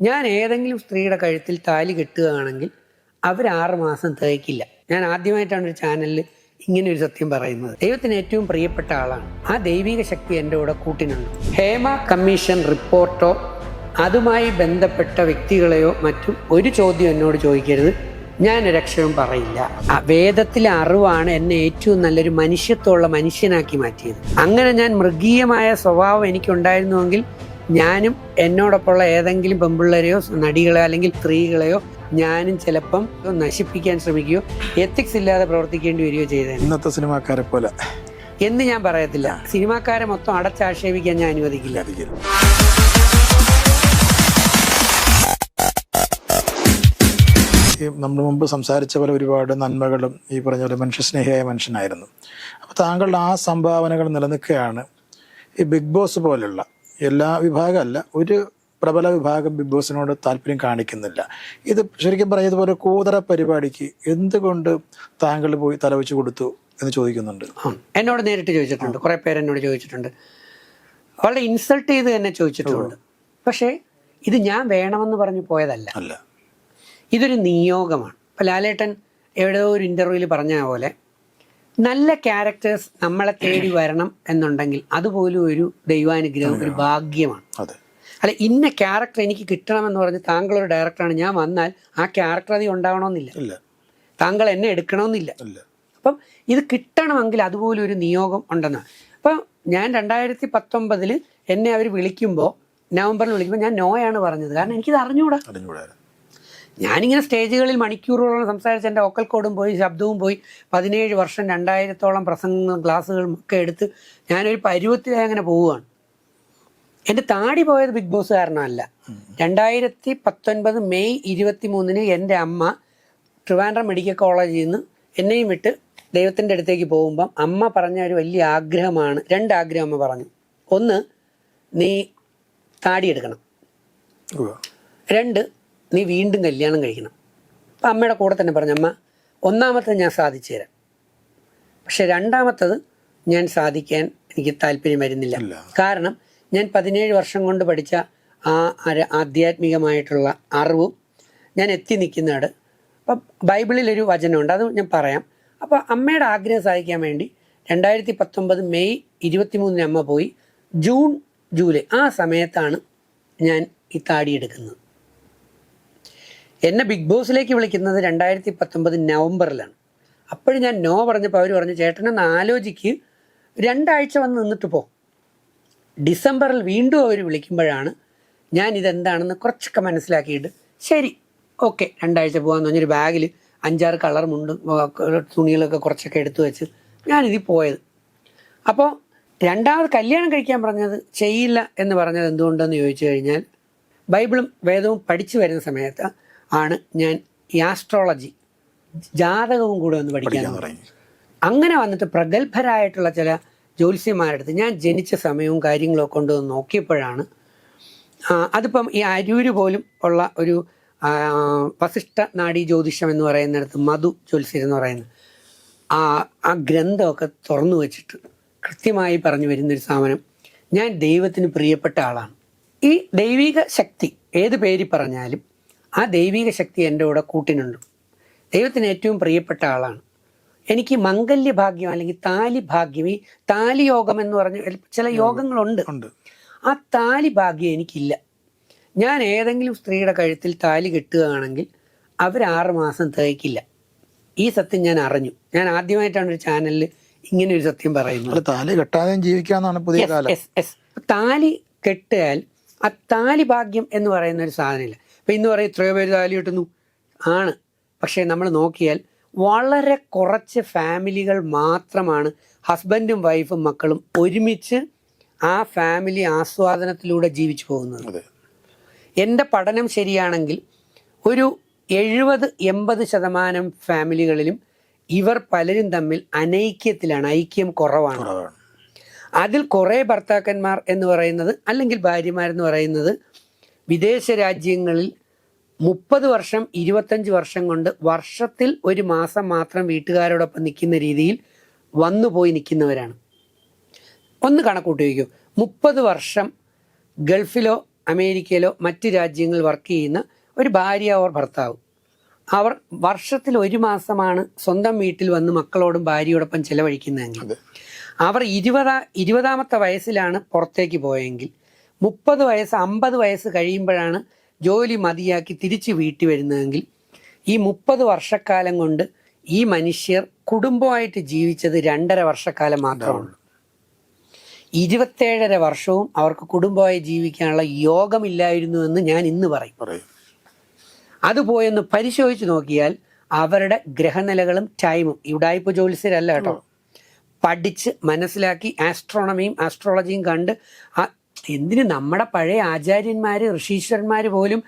ഞാൻ ഏതെങ്കിലും സ്ത്രീയുടെ കഴുത്തിൽ താലി കെട്ടുകയാണെങ്കിൽ അവർ ആറ് മാസം തേക്കില്ല. ഞാൻ ആദ്യമായിട്ടാണ് ഒരു ചാനലിൽ ഇങ്ങനെ ഒരു സത്യം പറയുന്നത്. ദൈവത്തിന് ഏറ്റവും പ്രിയപ്പെട്ട ആളാണ്. ആ ദൈവിക ശക്തി എന്റെ കൂടെ കൂട്ടിനുണ്ട്. ഹേമ കമ്മീഷൻ റിപ്പോർട്ടോ അതുമായി ബന്ധപ്പെട്ട വ്യക്തികളെയോ മറ്റും ഒരു ചോദ്യം എന്നോട് ചോദിക്കരുത്. ഞാൻ രക്ഷയും പറയില്ല. വേദത്തിലെ അറിവാണ് എന്നെ ഏറ്റവും നല്ലൊരു മനുഷ്യത്വമുള്ള മനുഷ്യനാക്കി മാറ്റിയത്. അങ്ങനെ ഞാൻ മൃഗീയമായ സ്വഭാവം എനിക്കുണ്ടായിരുന്നുവെങ്കിൽ ഞാനും എന്നോടൊപ്പമുള്ള ഏതെങ്കിലും പെമ്പിള്ളരെയോ നടികളെയോ അല്ലെങ്കിൽ സ്ത്രീകളെയോ ഞാനും ചിലപ്പം നശിപ്പിക്കാൻ ശ്രമിക്കുകയോ എത്തിക്സ് ഇല്ലാതെ പ്രവർത്തിക്കേണ്ടി വരികയോ ചെയ്തേ ഇന്നത്തെ സിനിമാക്കാരെ പോലെ. എന്ന് ഞാൻ പറയത്തില്ല. സിനിമാക്കാരെ മൊത്തം അടച്ചാക്ഷേപിക്കാൻ ഞാൻ അനുവദിക്കില്ല. നമ്മൾ മുമ്പ് സംസാരിച്ച പോലെ ഒരുപാട് നന്മകളും ഈ പറഞ്ഞ പോലെ മനുഷ്യസ്നേഹിയായ മനുഷ്യനായിരുന്നു. അപ്പോൾ താങ്കളുടെ ആ സംഭാവനകൾ നിലനിൽക്കുകയാണ് ഈ ബിഗ് ബോസ് പോലുള്ള എല്ലാ വിഭാഗമല്ല ഒരു പ്രബല വിഭാഗം ബിഗ് ബോസിനോട് താല്പര്യം കാണിക്കുന്നില്ല. ഇത് ശരിക്കും പറഞ്ഞതുപോലെ കൂതറ പരിപാടിക്ക് എന്തുകൊണ്ട് താങ്കൾ പോയി തലവെച്ച് കൊടുത്തു എന്ന് ചോദിക്കുന്നുണ്ട്. എന്നോട് നേരിട്ട് ചോദിച്ചിട്ടുണ്ട്. കുറെ പേര് എന്നോട് ചോദിച്ചിട്ടുണ്ട്. വളരെ ഇൻസൾട്ട് ചെയ്ത് തന്നെ ചോദിച്ചിട്ടുണ്ട്. പക്ഷേ ഇത് ഞാൻ വേണമെന്ന് പറഞ്ഞു പോയതല്ല. അല്ല. ഇതൊരു നിയോഗമാണ്. ഇപ്പം ലാലേട്ടൻ എവിടെയോ ഒരു ഇന്റർവ്യൂവിൽ പറഞ്ഞ പോലെ നല്ല ക്യാരക്ടേഴ്സ് നമ്മളെ തേടി വരണം എന്നുണ്ടെങ്കിൽ അതുപോലും ഒരു ദൈവാനുഗ്രഹം ഒരു ഭാഗ്യമാണ്. അല്ല ഇന്ന ക്യാരക്ടർ എനിക്ക് കിട്ടണമെന്ന് പറഞ്ഞ് താങ്കൾ ഒരു ഡയറക്ടറാണ് ഞാൻ വന്നാൽ ആ ക്യാരക്ടർ അതി ഉണ്ടാവണമെന്നില്ല. താങ്കൾ എന്നെ എടുക്കണമെന്നില്ല. അപ്പം ഇത് കിട്ടണമെങ്കിൽ അതുപോലെ ഒരു നിയോഗം ഉണ്ടെന്നാണ് അപ്പം ഞാൻ രണ്ടായിരത്തി പത്തൊമ്പതിൽ എന്നെ അവർ വിളിക്കുമ്പോൾ നവംബറിൽ വിളിക്കുമ്പോൾ ഞാൻ നോയാണ് പറഞ്ഞത്. കാരണം എനിക്കിത് അറിഞ്ഞുകൂടാ അറിഞ്ഞുകൂടാ ഞാനിങ്ങനെ സ്റ്റേജുകളിൽ മണിക്കൂറുകളോളം സംസാരിച്ച് എന്റെ ഓക്കൽ കോഡും പോയി ശബ്ദവും പോയി. പതിനേഴ് വർഷം രണ്ടായിരത്തോളം പ്രസംഗങ്ങളും ക്ലാസ്സുകളും ഒക്കെ എടുത്ത് ഞാനൊരു പരുവത്തിലായി അങ്ങനെ പോവുകയാണ്. എന്റെ താടി പോയത് ബിഗ് ബോസ് കാരണമല്ല. രണ്ടായിരത്തി പത്തൊൻപത് മെയ് ഇരുപത്തി മൂന്നിന് എന്റെ അമ്മ ട്രിവാൻഡ്രം മെഡിക്കൽ കോളേജിൽ നിന്ന് എന്നെയും വിട്ട് ദൈവത്തിന്റെ അടുത്തേക്ക് പോകുമ്പം അമ്മ പറഞ്ഞ ഒരു വലിയ ആഗ്രഹമാണ്. രണ്ട് ആഗ്രഹം അമ്മ പറഞ്ഞു. ഒന്ന് നീ താടി എടുക്കണം. രണ്ട് നീ വീണ്ടും കല്യാണം കഴിക്കണം. അപ്പം അമ്മയുടെ കൂടെ തന്നെ പറഞ്ഞു അമ്മ ഒന്നാമത്തത് ഞാൻ സാധിച്ചു തരാം. പക്ഷെ രണ്ടാമത്തത് ഞാൻ സാധിക്കാൻ എനിക്ക് താല്പര്യം വരുന്നില്ല കാരണം ഞാൻ പതിനേഴ് വർഷം കൊണ്ട് പഠിച്ച ആ ആധ്യാത്മികമായിട്ടുള്ള അറിവും ഞാൻ എത്തി നിൽക്കുന്നതാണ് അപ്പം ബൈബിളിലൊരു വചനമുണ്ട് അത് ഞാൻ പറയാം. അപ്പോൾ അമ്മയുടെ ആഗ്രഹം സാധിക്കാൻ വേണ്ടി രണ്ടായിരത്തി പത്തൊമ്പത് മെയ് ഇരുപത്തിമൂന്നിന് അമ്മ പോയി ജൂൺ ജൂലൈ ആ സമയത്താണ് ഞാൻ ഈ താടി എടുക്കുന്നത്. എന്നെ ബിഗ് ബോസിലേക്ക് വിളിക്കുന്നത് രണ്ടായിരത്തി പത്തൊമ്പത് നവംബറിലാണ്. അപ്പോഴും ഞാൻ നോ പറഞ്ഞപ്പോൾ അവർ പറഞ്ഞു ചേട്ടനൊന്ന് ആലോചിക്ക്. രണ്ടാഴ്ച വന്ന് നിന്നിട്ട് പോ. ഡിസംബറിൽ വീണ്ടും അവർ വിളിക്കുമ്പോഴാണ് ഞാൻ ഇതെന്താണെന്ന് കുറച്ചൊക്കെ മനസ്സിലാക്കിയിട്ട് ശരി ഓക്കെ രണ്ടാഴ്ച പോകാമെന്ന് പറഞ്ഞൊരു ബാഗിൽ അഞ്ചാറ് കളർ മുണ്ട് തുണികളൊക്കെ കുറച്ചൊക്കെ എടുത്തു വെച്ച് ഞാനിതിൽ പോയത്. അപ്പോൾ രണ്ടാമത് കല്യാണം കഴിക്കാൻ പറഞ്ഞത് ചെയ്യില്ല എന്ന് പറഞ്ഞത് എന്തുകൊണ്ടെന്ന് ചോദിച്ചു കഴിഞ്ഞാൽ ബൈബിളും വേദവും പഠിച്ചു വരുന്ന സമയത്ത് ആണ് ഞാൻ ഈ ആസ്ട്രോളജി ജാതകവും കൂടെ ഒന്ന് പഠിക്കാൻ തുടങ്ങി. അങ്ങനെ വന്നിട്ട് പ്രഗത്ഭരായിട്ടുള്ള ചില ജ്യോത്സ്യന്മാരടുത്ത് ഞാൻ ജനിച്ച സമയവും കാര്യങ്ങളും ഒക്കെ കൊണ്ടുവന്ന് നോക്കിയപ്പോഴാണ് അതിപ്പം ഈ അരൂര് പോലും ഉള്ള ഒരു വസിഷ്ഠ നാടി ജ്യോതിഷം എന്ന് പറയുന്നിടത്ത് മധു ജ്യോത്സ്യം എന്ന് പറയുന്നത് ആ ആ ഗ്രന്ഥമൊക്കെ തുറന്നു വെച്ചിട്ട് കൃത്യമായി പറഞ്ഞു വരുന്നൊരു സാധനം ഞാൻ ദൈവത്തിന് പ്രിയപ്പെട്ട ആളാണ്. ഈ ദൈവിക ശക്തി ഏത് പേര് പറഞ്ഞാലും ആ ദൈവിക ശക്തി എന്റെ കൂടെ കൂട്ടിനുണ്ട്. ദൈവത്തിന് ഏറ്റവും പ്രിയപ്പെട്ട ആളാണ്. എനിക്ക് മംഗല്യ ഭാഗ്യം അല്ലെങ്കിൽ താലി ഭാഗ്യം ഈ താലി യോഗം എന്ന് പറഞ്ഞ ചില യോഗങ്ങളുണ്ട്. ആ താലി ഭാഗ്യം എനിക്കില്ല. ഞാൻ ഏതെങ്കിലും സ്ത്രീയുടെ കഴുത്തിൽ താലി കെട്ടുകയാണെങ്കിൽ അവർ ആറ് മാസം തേക്കില്ല. ഈ സത്യം ഞാൻ അറിഞ്ഞു. ഞാൻ ആദ്യമായിട്ടാണ് ഒരു ചാനലിൽ ഇങ്ങനെ ഒരു സത്യം പറയുന്നത്. താലി കെട്ടാതെ ജീവിക്കാന്നാണ് പുതിയ. താലി കെട്ടിയാൽ ആ താലി ഭാഗ്യം എന്ന് പറയുന്ന ഒരു സാധനമില്ല. ഇപ്പൊ ഇന്ന് പറയും എത്രയോ പേര് താലി കിട്ടുന്നു. ആണ്. പക്ഷേ നമ്മൾ നോക്കിയാൽ വളരെ കുറച്ച് ഫാമിലികൾ മാത്രമാണ് ഹസ്ബൻഡും വൈഫും മക്കളും ഒരുമിച്ച് ആ ഫാമിലി ആസ്വാദനത്തിലൂടെ ജീവിച്ചു പോകുന്നത്. എന്റെ പഠനം ശരിയാണെങ്കിൽ ഒരു എഴുപത് എൺപത് ശതമാനം ഫാമിലികളിലും ഇവർ പലരും തമ്മിൽ അനൈക്യത്തിലാണ് ഐക്യം കുറവാണ്. അതിൽ കുറേ ഭർത്താക്കന്മാർ എന്ന് പറയുന്നത് അല്ലെങ്കിൽ ഭാര്യമാരെന്ന് പറയുന്നത് വിദേശ രാജ്യങ്ങളിൽ മുപ്പത് വർഷം ഇരുപത്തഞ്ച് വർഷം കൊണ്ട് വർഷത്തിൽ ഒരു മാസം മാത്രം വീട്ടുകാരോടൊപ്പം നിൽക്കുന്ന രീതിയിൽ വന്നു പോയി നിൽക്കുന്നവരാണ്. ഒന്ന് കണക്കൂട്ടി വയ്ക്കൂ മുപ്പത് വർഷം ഗൾഫിലോ അമേരിക്കയിലോ മറ്റ് രാജ്യങ്ങളിൽ വർക്ക് ചെയ്യുന്ന ഒരു ഭാര്യ ഓർ ഭർത്താവ്. അവർ വർഷത്തിൽ ഒരു മാസമാണ് സ്വന്തം വീട്ടിൽ വന്ന് മക്കളോടും ഭാര്യയോടൊപ്പം ചെലവഴിക്കുന്നതെങ്കിൽ. അവർ ഇരുപതാ ഇരുപതാമത്തെ വയസ്സിലാണ് പുറത്തേക്ക് പോയെങ്കിൽ മുപ്പത് വയസ്സ് അമ്പത് വയസ്സ് കഴിയുമ്പോഴാണ് ജോലി മതിയാക്കി തിരിച്ച് വീട്ടിൽ വരുന്നതെങ്കിൽ ഈ മുപ്പത് വർഷക്കാലം കൊണ്ട് ഈ മനുഷ്യർ കുടുംബമായിട്ട് ജീവിച്ചത് രണ്ടര വർഷക്കാലം മാത്രമാണ്. ഇരുപത്തേഴര വർഷവും അവർക്ക് കുടുംബമായി ജീവിക്കാനുള്ള യോഗമില്ലായിരുന്നു എന്ന് ഞാൻ ഇന്ന് പറയും. അതുപോയെന്ന് അത് പോയൊന്ന് പരിശോധിച്ച് നോക്കിയാൽ അവരുടെ ഗ്രഹനിലകളും ടൈമും ഇവിടായ്പ ജ്യോത്സ്യരല്ല കേട്ടോ പഠിച്ച് മനസ്സിലാക്കി ആസ്ട്രോണമിയും ആസ്ട്രോളജിയും കണ്ട് എന്തിന് നമ്മുടെ പഴയ ആചാര്യന്മാര് ഋഷീശ്വരന്മാര് പോലും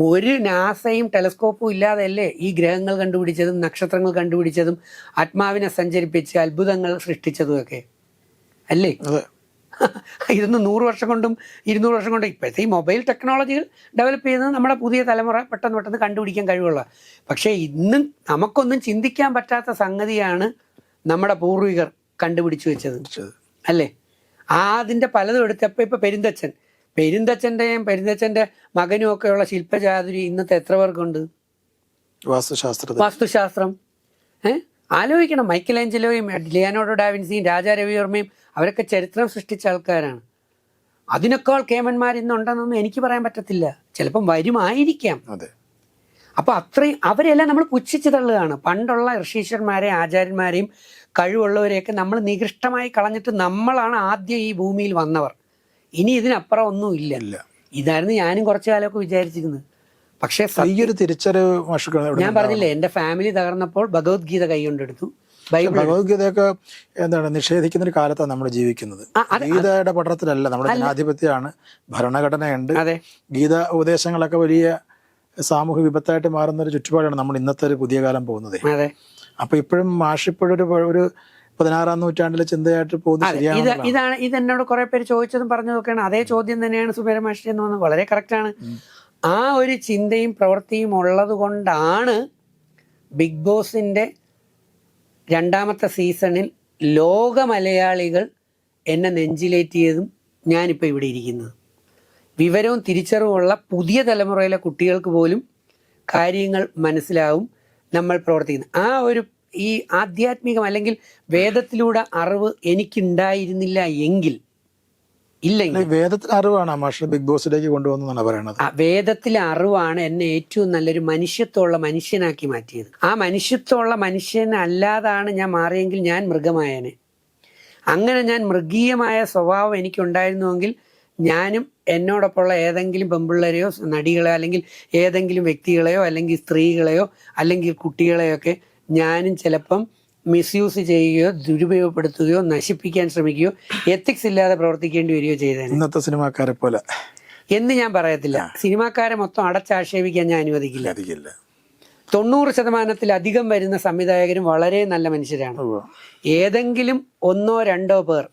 ഒരു നാസയും ടെലസ്കോപ്പും ഇല്ലാതെയല്ലേ ഈ ഗ്രഹങ്ങൾ കണ്ടുപിടിച്ചതും നക്ഷത്രങ്ങൾ കണ്ടുപിടിച്ചതും ആത്മാവിനെ സഞ്ചരിപ്പിച്ച് അത്ഭുതങ്ങൾ സൃഷ്ടിച്ചതും ഒക്കെ? അല്ലേ? ഇതൊന്ന് നൂറ് വർഷം കൊണ്ടും ഇരുന്നൂറ് വർഷം കൊണ്ടും ഇപ്പോഴത്തെ ഈ മൊബൈൽ ടെക്നോളജികൾ ഡെവലപ്പ് ചെയ്യുന്നത് നമ്മുടെ പുതിയ തലമുറ പെട്ടെന്ന് പെട്ടെന്ന് കണ്ടുപിടിക്കാൻ കഴിവുള്ള. പക്ഷേ ഇന്നും നമുക്കൊന്നും ചിന്തിക്കാൻ പറ്റാത്ത സംഗതിയാണ് നമ്മുടെ പൂർവികർ കണ്ടുപിടിച്ചു വെച്ചത്. അല്ലേ? ആ അതിന്റെ പലതും എടുത്തപ്പോൾ ഇപ്പോൾ പെരുന്തച്ഛൻ പെരുന്തച്ഛന്റെയും പെരുന്തച്ഛന്റെ മകനും ഒക്കെയുള്ള ശില്പചാതുരി ഇന്നത്തെ എത്ര പേർക്കുണ്ട്? വാസ്തുശാസ്ത്രം വാസ്തുശാസ്ത്രം. ഏ? ആലോചിക്കണം. മൈക്കൽ ആഞ്ചലോയും ലിയാനോഡോ ഡാവിൻസിയും രാജാ രവിവർമ്മയും അവരൊക്കെ ചരിത്രം സൃഷ്ടിച്ച ആൾക്കാരാണ്. അതിനേക്കാൾ കേമന്മാർ ഇന്നുണ്ടെന്നൊന്നും എനിക്ക് പറയാൻ പറ്റത്തില്ല. ചിലപ്പം വരുമായിരിക്കാം. അപ്പൊ അത്രയും അവരെല്ലാം നമ്മൾ പുച്ഛിച്ചു തള്ളുകയാണ്. പണ്ടുള്ള ഋഷീശ്വരന്മാരെയും ആചാര്യന്മാരെയും കഴിവുള്ളവരെയൊക്കെ നമ്മൾ നികൃഷ്ടമായി കളഞ്ഞിട്ട് നമ്മളാണ് ആദ്യം ഈ ഭൂമിയിൽ വന്നവർ. ഇനി ഇതിനപ്പുറം ഒന്നും ഇല്ല. ഇതായിരുന്നു ഞാനും കുറച്ചു കാലമൊക്കെ വിചാരിച്ചിരുന്നത്. പക്ഷേ ഒരു തിരിച്ചറിവ് ഞാൻ പറഞ്ഞില്ലേ എന്റെ ഫാമിലി തകർന്നപ്പോൾ ഭഗവത്ഗീത കൈകൊണ്ടെടുത്തു കൊണ്ടെടുത്തു ഭഗവത്ഗീതയൊക്കെ എന്താണ് നിഷേധിക്കുന്ന ഒരു കാലത്താണ് നമ്മൾ ജീവിക്കുന്നത്. ഗീതയുടെ പഠനത്തിലല്ല നമ്മുടെ ജനാധിപത്യമാണ് ഭരണഘടനയുണ്ട്. ഗീത ഉപദേശങ്ങളൊക്കെ വലിയ സാമൂഹ്യ വിപത്തായിട്ട് മാറുന്ന ഒരു ചുറ്റുപാടാണ് നമ്മൾ ഇന്നത്തെ ഒരു പുതിയ കാലം പോകുന്നത്. അപ്പൊ ഇപ്പോഴും മാഷ് ഇപ്പോഴും ഒരു ഒരു പതിനാറാം നൂറ്റാണ്ടിലെ ചിന്തയായിട്ട് പോകുന്നത് ഇതാണ് ഇത് എന്നോട് കുറെ പേര് ചോദിച്ചതും പറഞ്ഞതൊക്കെയാണ് അതേ ചോദ്യം തന്നെയാണ് സുബേര മാഷി എന്ന് പറഞ്ഞത് വളരെ കറക്റ്റാണ് ആ ഒരു ചിന്തയും പ്രവൃത്തിയും ഉള്ളത് കൊണ്ടാണ് ബിഗ് ബോസിന്റെ രണ്ടാമത്തെ സീസണിൽ ലോക മലയാളികൾ എന്നെ നെഞ്ചിലേറ്റിയതും ഞാനിപ്പോൾ ഇവിടെ ഇരിക്കുന്നത്. വിവരവും തിരിച്ചറിവുമുള്ള പുതിയ തലമുറയിലെ കുട്ടികൾക്ക് പോലും കാര്യങ്ങൾ മനസ്സിലാവും. നമ്മൾ പ്രവർത്തിക്കുന്നത് ആ ഒരു ഈ ആധ്യാത്മികം അല്ലെങ്കിൽ വേദത്തിലൂടെ അറിവ് എനിക്കുണ്ടായിരുന്നില്ല എങ്കിൽ ഇല്ലെങ്കിൽ വേദത്തിൽ അറിവാണ് മാഷ് ബിഗ് ബോസിലേക്ക് കൊണ്ടുവന്നാണ് പറയുന്നത് ആ വേദത്തിലെ അറിവാണ് എന്നെ ഏറ്റവും നല്ലൊരു മനുഷ്യത്വമുള്ള മനുഷ്യനാക്കി മാറ്റിയത്. ആ മനുഷ്യത്വമുള്ള മനുഷ്യനല്ലാതാണ് ഞാൻ മാറിയെങ്കിൽ ഞാൻ മൃഗമായനെ. അങ്ങനെ ഞാൻ മൃഗീയമായ സ്വഭാവം എനിക്കുണ്ടായിരുന്നുവെങ്കിൽ ഞാനും എന്നോടൊപ്പമുള്ള ഏതെങ്കിലും പെമ്പിള്ളരെയോ നടികളെ അല്ലെങ്കിൽ ഏതെങ്കിലും വ്യക്തികളെയോ അല്ലെങ്കിൽ സ്ത്രീകളെയോ അല്ലെങ്കിൽ കുട്ടികളെയോ ഒക്കെ ഞാനും ചിലപ്പം മിസ്യൂസ് ചെയ്യുകയോ ദുരുപയോഗപ്പെടുത്തുകയോ നശിപ്പിക്കാൻ ശ്രമിക്കുകയോ എത്തിക്സ് ഇല്ലാതെ പ്രവർത്തിക്കേണ്ടി വരികയോ ചെയ്തേ ഇന്നത്തെ സിനിമാക്കാരെ പോലെ. എന്ന് ഞാൻ പറയത്തില്ല. സിനിമാക്കാരെ മൊത്തം അടച്ചാക്ഷേപിക്കാൻ ഞാൻ അനുവദിക്കില്ല. തൊണ്ണൂറ് ശതമാനത്തിലധികം വരുന്ന സംവിധായകരും വളരെ നല്ല മനുഷ്യരാണ്. ഏതെങ്കിലും ഒന്നോ രണ്ടോ പേർ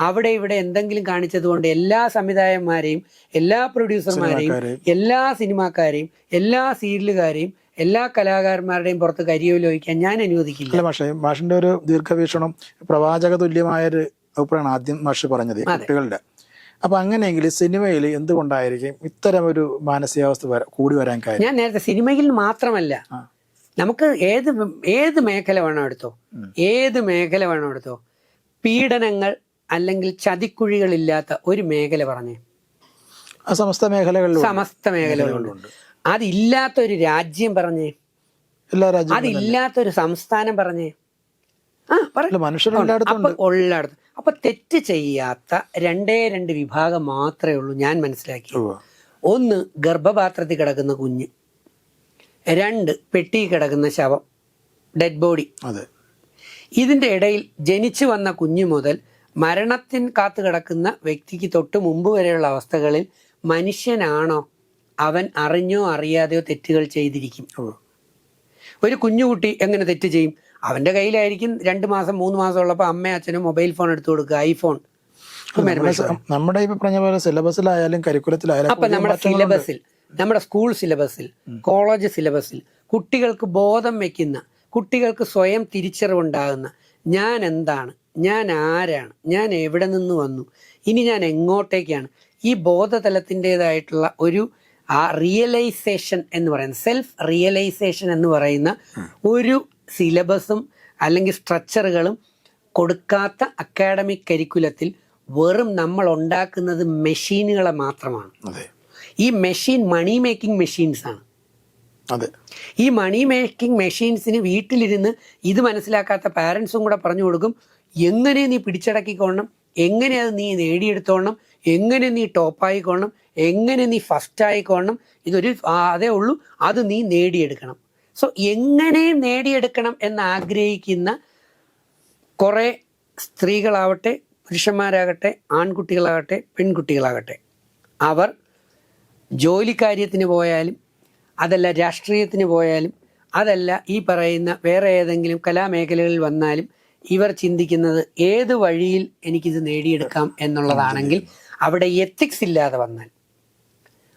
അവിടെ ഇവിടെ എന്തെങ്കിലും കാണിച്ചതുകൊണ്ട് എല്ലാ സംവിധായകന്മാരെയും എല്ലാ പ്രൊഡ്യൂസർമാരെയും എല്ലാ സിനിമാക്കാരെയും എല്ലാ സീരിയലുകാരെയും എല്ലാ കലാകാരന്മാരുടെയും പുറത്ത് കരിയോലോഹിക്കാൻ ഞാൻ അനുവദിക്കില്ല. അല്ല പക്ഷേ മാഷിന്റെ ഒരു ദീർഘവീക്ഷണം പ്രവാചക തുല്യമായ ഒരു അഭിപ്രായമാണ് ആദ്യം മാഷ് പറഞ്ഞത് കുട്ടികളുടെ. അപ്പൊ അങ്ങനെയെങ്കിൽ സിനിമയിൽ എന്തുകൊണ്ടായിരിക്കും ഇത്തരം ഒരു മാനസികാവസ്ഥ കൂടി വരാൻ കാര്യം? ഞാൻ നേരത്തെ സിനിമയിൽ മാത്രമല്ല നമുക്ക് ഏത് ഏത് മേഖല വേണോ എടുത്തോ? ഏത് മേഖല വേണോ എടുത്തോ? പീഡനങ്ങൾ അല്ലെങ്കിൽ ചതിക്കുഴികളില്ലാത്ത ഒരു മേഖല പറഞ്ഞേ. സമസ്ത മേഖലകളിലും സമസ്ത മേഖലകളിലുണ്ട്. അതില്ലാത്ത ഒരു രാജ്യം പറഞ്ഞേ. അതില്ലാത്ത ഒരു സംസ്ഥാനം പറഞ്ഞേ. ആ അപ്പൊ ഉള്ളിടത്ത്. അപ്പൊ തെറ്റ് ചെയ്യാത്ത രണ്ടേ രണ്ട് വിഭാഗം മാത്രമേ ഉള്ളൂ ഞാൻ മനസ്സിലാക്കി ഒന്ന് ഗർഭപാത്രത്തിൽ കിടക്കുന്ന കുഞ്ഞ്. രണ്ട് പെട്ടി കിടക്കുന്ന ശവം. Dead body. ഇതിന്റെ ഇടയിൽ ജനിച്ചു വന്ന കുഞ്ഞു മുതൽ മരണത്തിന് കാത്തു കിടക്കുന്ന വ്യക്തിക്ക് തൊട്ട് മുമ്പ് വരെയുള്ള അവസ്ഥകളിൽ മനുഷ്യനാണോ അവൻ അറിഞ്ഞോ അറിയാതെയോ തെറ്റുകൾ ചെയ്തിരിക്കും? ഒരു കുഞ്ഞുകുട്ടി എങ്ങനെ തെറ്റ് ചെയ്യും? അവന്റെ കയ്യിലായിരിക്കും രണ്ട് മാസം മൂന്ന് മാസം ഉള്ളപ്പോൾ അമ്മയും അച്ഛനും മൊബൈൽ ഫോൺ എടുത്തു കൊടുക്കുക ഐഫോൺ. നമ്മുടെ സ- നമ്മുടെ ഈ പറഞ്ഞ പോലെ സിലബസിലായാലും കരിക്കുലത്തിലായാലും അപ്പൊ നമ്മുടെ സിലബസിൽ നമ്മുടെ സ്കൂൾ സിലബസിൽ കോളേജ് സിലബസിൽ കുട്ടികൾക്ക് ബോധം വയ്ക്കുന്ന കുട്ടികൾക്ക് സ്വയം തിരിച്ചറിവുണ്ടാകുന്ന ഞാൻ എന്താണ്? ഞാൻ ആരാണ് ഞാൻ എവിടെ നിന്ന് വന്നു? ഇനി ഞാൻ എങ്ങോട്ടേക്കാണ്? ഈ ബോധതലത്തിന്റെതായിട്ടുള്ള ഒരു ആ റിയലൈസേഷൻ എന്ന് പറയുന്ന സെൽഫ് റിയലൈസേഷൻ എന്ന് പറയുന്ന ഒരു സിലബസും അല്ലെങ്കിൽ സ്ട്രക്ചറുകളും കൊടുക്കാത്ത അക്കാഡമിക് കരിക്കുലത്തിൽ വെറും നമ്മൾ ഉണ്ടാക്കുന്നത് മെഷീനുകളെ മാത്രമാണ്. ഈ മെഷീൻ മണി മേക്കിംഗ് മെഷീൻസ് ആണ്. അതെ. ഈ മണി മേക്കിംഗ് മെഷീൻസിന് വീട്ടിലിരുന്ന് ഇത് മനസ്സിലാക്കാത്ത പാരൻസും കൂടെ പറഞ്ഞു കൊടുക്കും എങ്ങനെ നീ പിടിച്ചടക്കിക്കോണം എങ്ങനെ അത് നീ നേടിയെടുത്തോണം? എങ്ങനെ നീ ടോപ്പായിക്കോണം എങ്ങനെ നീ ഫസ്റ്റ് ആയിക്കോണം ഇതൊരു അതേ ഉള്ളൂ. അത് നീ നേടിയെടുക്കണം. സോ എങ്ങനെ നേടിയെടുക്കണം എന്ന് ആഗ്രഹിക്കുന്ന കുറേ സ്ത്രീകളാവട്ടെ പുരുഷന്മാരാകട്ടെ ആൺകുട്ടികളാകട്ടെ പെൺകുട്ടികളാകട്ടെ അവർ ജോലിക്കാര്യത്തിന് പോയാലും അതല്ല രാഷ്ട്രീയത്തിന് പോയാലും അതല്ല ഈ പറയുന്ന വേറെ ഏതെങ്കിലും കലാമേഖലകളിൽ വന്നാലും ഇവർ ചിന്തിക്കുന്നത് ഏത് വഴിയിൽ എനിക്കിത് നേടിയെടുക്കാം എന്നുള്ളതാണെങ്കിൽ അവിടെ എത്തിക്സ് ഇല്ലാതെ വന്നാൽ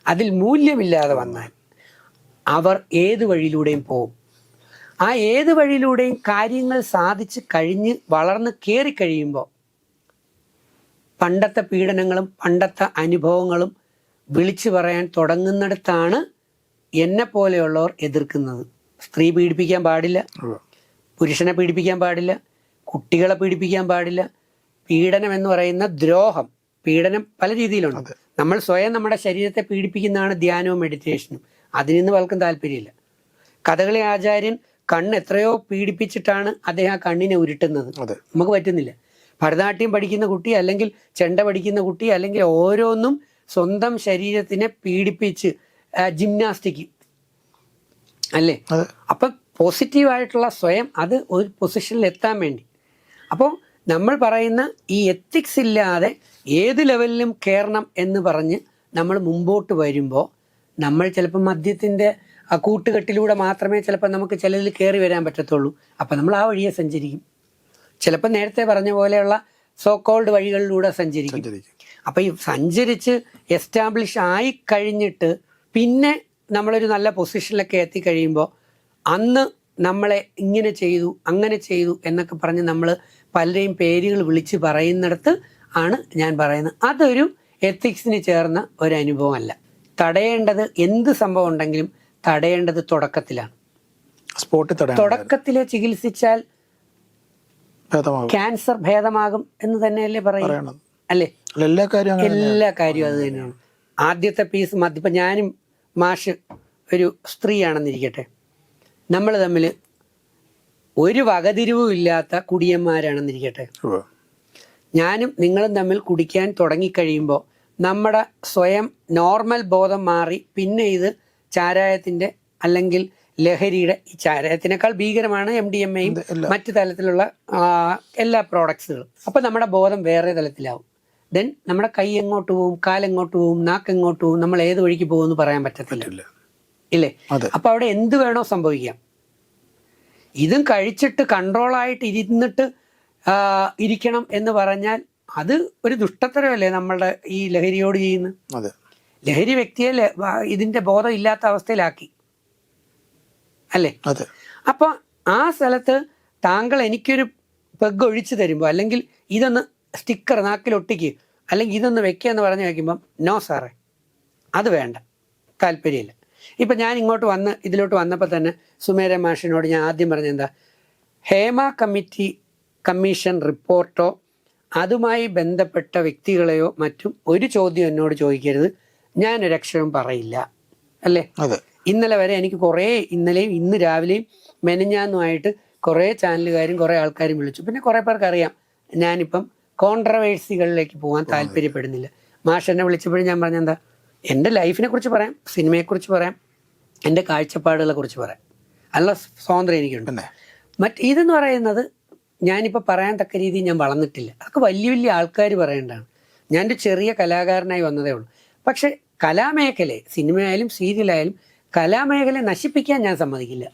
അതിൽ മൂല്യമില്ലാതെ വന്നാൽ അവർ ഏത് വഴിയിലൂടെയും പോകും ആ ഏത് വഴിയിലൂടെയും കാര്യങ്ങൾ സാധിച്ച് കഴിഞ്ഞ് വളർന്ന് കയറി കഴിയുമ്പോൾ പണ്ടത്തെ പീഡനങ്ങളും പണ്ടത്തെ അനുഭവങ്ങളും വിളിച്ചു പറയാൻ തുടങ്ങുന്നിടത്താണ് എന്നെ പോലെയുള്ളവർ എതിർക്കുന്നത്. സ്ത്രീ പീഡിപ്പിക്കാൻ പാടില്ല പുരുഷനെ പീഡിപ്പിക്കാൻ പാടില്ല കുട്ടികളെ പീഡിപ്പിക്കാൻ പാടില്ല. പീഡനം എന്ന് പറയുന്ന ദ്രോഹം പീഡനം പല രീതിയിലുണ്ട്. നമ്മൾ സ്വയം നമ്മുടെ ശരീരത്തെ പീഡിപ്പിക്കുന്നതാണ് ധ്യാനവും മെഡിറ്റേഷനും. അതിനൊന്നും പലർക്കും താല്പര്യമില്ല. കഥകളി ആചാര്യൻ കണ്ണ് എത്രയോ പീഡിപ്പിച്ചിട്ടാണ് അദ്ദേഹം ആ കണ്ണിനെ ഉരുട്ടുന്നത്. നമുക്ക് പറ്റുന്നില്ല. ഭരതനാട്യം പഠിക്കുന്ന കുട്ടി അല്ലെങ്കിൽ ചെണ്ട പഠിക്കുന്ന കുട്ടി അല്ലെങ്കിൽ ഓരോന്നും സ്വന്തം ശരീരത്തിനെ പീഡിപ്പിച്ച് ജിംനാസ്റ്റിക് അല്ലേ? അപ്പൊ പോസിറ്റീവായിട്ടുള്ള സ്വയം അത് ഒരു പൊസിഷനിൽ എത്താൻ വേണ്ടി. അപ്പോൾ നമ്മൾ പറയുന്ന ഈ എത്തിക്സ് ഇല്ലാതെ ഏത് ലെവലിലും കയറണം എന്ന് പറഞ്ഞ് നമ്മൾ മുമ്പോട്ട് വരുമ്പോൾ നമ്മൾ ചിലപ്പോൾ മദ്യത്തിന്റെ ആ കൂട്ടുകെട്ടിലൂടെ മാത്രമേ ചിലപ്പോൾ നമുക്ക് ചിലതിൽ കയറി വരാൻ പറ്റത്തുള്ളൂ. അപ്പം നമ്മൾ ആ വഴിയെ സഞ്ചരിക്കും. ചിലപ്പോൾ നേരത്തെ പറഞ്ഞ പോലെയുള്ള സോ കോൾഡ് വഴികളിലൂടെ സഞ്ചരിക്കും. അപ്പം ഈ സഞ്ചരിച്ച് എസ്റ്റാബ്ലിഷ് ആയി കഴിഞ്ഞിട്ട് പിന്നെ നമ്മളൊരു നല്ല പൊസിഷനിലൊക്കെ എത്തിക്കഴിയുമ്പോൾ അന്ന് നമ്മളെ ഇങ്ങനെ ചെയ്തു അങ്ങനെ ചെയ്തു എന്നൊക്കെ പറഞ്ഞ് നമ്മൾ പലരെയും പേരുകൾ വിളിച്ച് പറയുന്നിടത്ത് ആണ് ഞാൻ പറയുന്നത്. അതൊരു എത്തിക്സിന് ചേർന്ന ഒരു അനുഭവമല്ല. തടയേണ്ടത് എന്ത് സംഭവം ഉണ്ടെങ്കിലും തടയേണ്ടത് തുടക്കത്തിലാണ്. തുടക്കത്തിലെ ചികിത്സിച്ചാൽ ക്യാൻസർ ഭേദമാകും എന്ന് തന്നെയല്ലേ പറയുന്നത് അല്ല? എല്ലാ കാര്യവും എല്ലാ കാര്യവും അത് തന്നെയാണ്. ആദ്യത്തെ പീസ് മദ്യപ്പം ഞാനും മാഷ് ഒരു സ്ത്രീയാണെന്നിരിക്കട്ടെ. നമ്മൾ തമ്മിൽ ഒരു വകതിരിവും ഇല്ലാത്ത കുടിയന്മാരാണെന്നിരിക്കട്ടെ. ഞാനും നിങ്ങളും തമ്മിൽ കുടിക്കാൻ തുടങ്ങിക്കഴിയുമ്പോൾ നമ്മുടെ സ്വയം നോർമൽ ബോധം മാറി പിന്നെ ഇത് ചാരായത്തിന്റെ അല്ലെങ്കിൽ ലഹരിയുടെ ഈ ചാരായത്തിനേക്കാൾ ഭീകരമാണ് എം ഡി എം എയും മറ്റു തലത്തിലുള്ള എല്ലാ പ്രോഡക്ട്സുകളും. അപ്പം നമ്മുടെ ബോധം വേറെ തലത്തിലാവും. ദെൻ നമ്മുടെ കൈ എങ്ങോട്ട് പോവും കാലെങ്ങോട്ട് പോവും നാക്ക് എങ്ങോട്ട് പോവും നമ്മൾ ഏത് വഴിക്ക് പോകുമെന്ന് പറയാൻ പറ്റത്തില്ല. ഇല്ലേ? അപ്പൊ അവിടെ എന്ത് വേണോ സംഭവിക്കാം. ഇതും കഴിച്ചിട്ട് കൺട്രോളായിട്ട് ഇരുന്നിട്ട് ഇരിക്കണം എന്ന് പറഞ്ഞാൽ അത് ഒരു ദുഷ്ടത്തരമല്ലേ നമ്മളുടെ ഈ ലഹരിയോട് ചെയ്യുന്ന? ലഹരി വ്യക്തിയെ ഇതിന്റെ ബോധം ഇല്ലാത്ത അവസ്ഥയിലാക്കി. അല്ലേ? അപ്പൊ ആ സ്ഥലത്ത് താങ്കൾ എനിക്കൊരു പെഗ് ഒഴിച്ചു തരുമ്പോൾ അല്ലെങ്കിൽ ഇതൊന്ന് സ്റ്റിക്കർ നാക്കിലൊട്ടിക്ക് അല്ലെങ്കിൽ ഇതൊന്ന് വെക്കുക എന്ന് പറഞ്ഞു വയ്ക്കുമ്പം നോ സാറേ അത് വേണ്ട. താല്പര്യമില്ല. ഇപ്പം ഞാൻ ഇങ്ങോട്ട് വന്ന് ഇതിലോട്ട് വന്നപ്പോൾ തന്നെ സുമേര മാഷിനോട് ഞാൻ ആദ്യം പറഞ്ഞെന്താ ഹേമ കമ്മിറ്റി കമ്മീഷൻ റിപ്പോർട്ടോ അതുമായി ബന്ധപ്പെട്ട വ്യക്തികളെയോ മറ്റും ഒരു ചോദ്യം എന്നോട് ചോദിക്കരുത്. ഞാനൊരു അക്ഷരം പറയില്ല. അല്ലേ? അതെ. ഇന്നലെ വരെ എനിക്ക് കുറേ ഇന്നലെയും ഇന്ന് രാവിലെയും മെനഞ്ഞാന്നുമായിട്ട് കുറേ ചാനലുകാരും കുറേ ആൾക്കാരും വിളിച്ചു. പിന്നെ കുറേ പേർക്ക് അറിയാം ഞാനിപ്പം കോൺട്രവേഴ്സികളിലേക്ക് പോകാൻ താല്പര്യപ്പെടുന്നില്ല. മാഷ് എന്നെ വിളിച്ചപ്പോഴും ഞാൻ പറഞ്ഞെന്താ എന്റെ ലൈഫിനെ കുറിച്ച് പറയാം സിനിമയെക്കുറിച്ച് പറയാം എന്റെ കാഴ്ചപ്പാടുകളെ കുറിച്ച് പറയാം. അല്ല സ്വാതന്ത്ര്യം എനിക്കുണ്ട്. മറ്റ് ഇതെന്ന് പറയുന്നത് ഞാനിപ്പോൾ പറയാൻ തക്ക രീതിയിൽ ഞാൻ വളർന്നിട്ടില്ല. അതൊക്കെ വലിയ വലിയ ആൾക്കാർ പറയേണ്ടതാണ്. ഒരു ചെറിയ കലാകാരനായി വന്നതേ ഉള്ളൂ. പക്ഷെ കലാമേഖലയെ സിനിമയായാലും സീരിയലായാലും കലാമേഖലയെ നശിപ്പിക്കാൻ ഞാൻ സമ്മതിക്കില്ല.